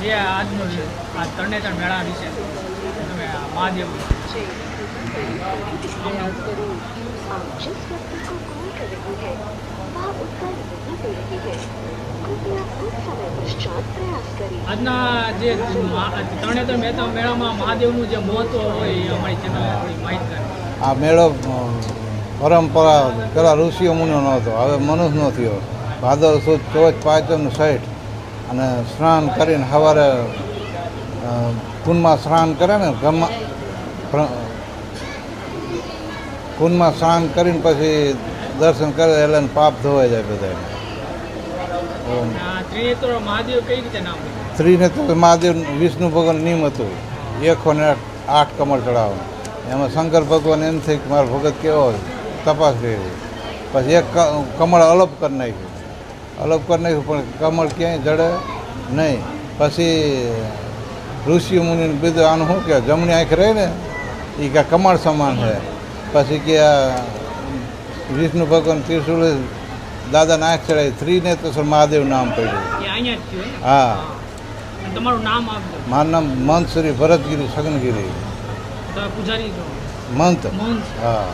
જે આજનો આ તરણેતર મેળા વિશે તમે મહાદેવ આજના જે તરણેતર મહેતા મેળામાં મહાદેવનું જે મહત્વ હોય એ અમારી ચેનલ માહિતગાર આ મેળો પરંપરા પેલા ઋષિઓ મુનિઓનો હતો હવે મનુષ્યનો થયો ભાદર સુદ ચોથ પાંચમ, સાઠ. અને સ્નાન કરીને સવારે કુંડમાં સ્નાન કરે ને ગમા કુંડમાં સ્નાન કરીને પછી દર્શન કરે એટલે પાપ ધોવાઈ જાય બધા ત્રિનેત્ર મહાદેવ વિષ્ણુ ભગવાન નિયમ હતું. એકસો ને આઠ કમળ ચડાવવાનું. એમાં શંકર ભગવાન એમ થઈ કે મારો ભગત કેવો તપાસ કરી પછી એક કમળ અલપ કરી નાખ્યું. અલપ પર નાખ્યું પણ કમળ ક્યાંય જડે નહીં. પછી ઋષિ મુનિને બીજું આનું શું કે જમણી આંખ રહે ને એ કે કમળ સમાન છે. પછી કે વિષ્ણુ ભગવાન ત્રિશુલ દાદાને આંખ ચડાવી થ્રીને તો મહાદેવ નામ પડ્યું? હા. તમારું નામ મારું નામ મંત શ્રી ભરતગીરી સગનગીરી મંત. હા.